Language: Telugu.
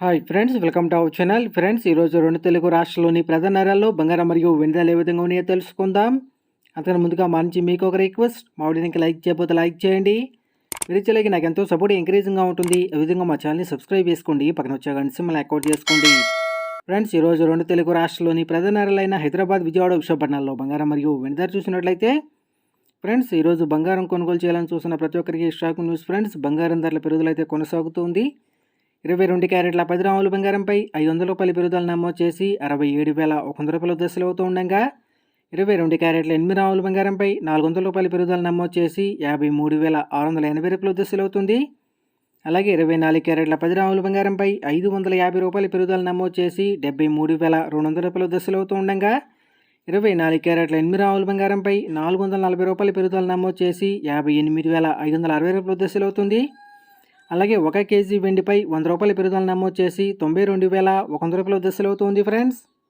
Hi friends welcome to our channel friends ఈరోజు రెండు తెలుగు రాష్ట్రాల్లోని ప్రధాన నగరాల్లో బంగారం మరియు వెండిదాలు ఏ విధంగా ఉన్నాయో తెలుసుకుందాం. అంతకన్నా ముందుగా మా నుంచి మీకు ఒక రిక్వెస్ట్ మా వీడియోకి లైక్ చేయకపోతే లైక్ చేయండి. మీరు చేయలేక నాకు ఎంతో సపోర్ట్ ఎంకరేజింగ్గా ఉంటుంది. ఈ విధంగా మా ఛానల్ని సబ్స్క్రైబ్ చేసుకోండి. పక్కన వచ్చే గంట సింహల్ అకౌంట్ చేసుకోండి. ఫ్రెండ్స్ ఈరోజు రెండు తెలుగు రాష్ట్రాల్లోని ప్రధాన నగరాలైన హైదరాబాద్ విజయవాడ విశాఖపట్నాల్లో బంగారం మరియు వెండిదారు చూసినట్లయితే ఫ్రెండ్స్ ఈరోజు బంగారం కొనుగోలు చేయాలని చూసిన ప్రతి ఒక్కరికి షాక్ న్యూస్ ఫ్రెండ్స్ బంగారం ధరల పెరుగుదల అయితే కొనసాగుతుంది ఇరవై రెండు క్యారెట్ల పది రాములు బంగారంపై ఐదు వందల రూపాయల పెరుగుదల నమోదు చేసి అరవై ఏడు వేల ఒక వంద రూపాయల దశలు అవుతూ ఉండగా. ఇరవై రెండు క్యారెట్ల ఎనిమిది రాములు బంగారంపై నాలుగు వందల రూపాయల పెరుగుదల నమోదు చేసి యాభై మూడు వేల ఆరు వందల ఎనభై రూపాయల దశలు అవుతుంది. అలాగే ఇరవై నాలుగు క్యారెట్ల పది రాములు బంగారంపై ఐదు వందల యాభై రూపాయల పెరుగుదల నమోదు చేసి డెబ్బై మూడు వేల రెండు వందల రూపాయల దశలు అవుతూ ఉండగా. ఇరవై నాలుగు క్యారెట్ల ఎనిమిది రాములు బంగారంపై నాలుగు వందల నలభై రూపాయల పెరుగుదల నమోదు చేసి యాభై ఎనిమిది వేల ఐదు వందల అరవై రూపాయల దశలు అవుతుంది. అలాగే ఒక కేజీ వెండిపై వంద రూపాయల పెరుగుదల నమోదు చేసి తొంభై రెండు వేల ఒక వంద రూపాయల దశలు ఫ్రెండ్స్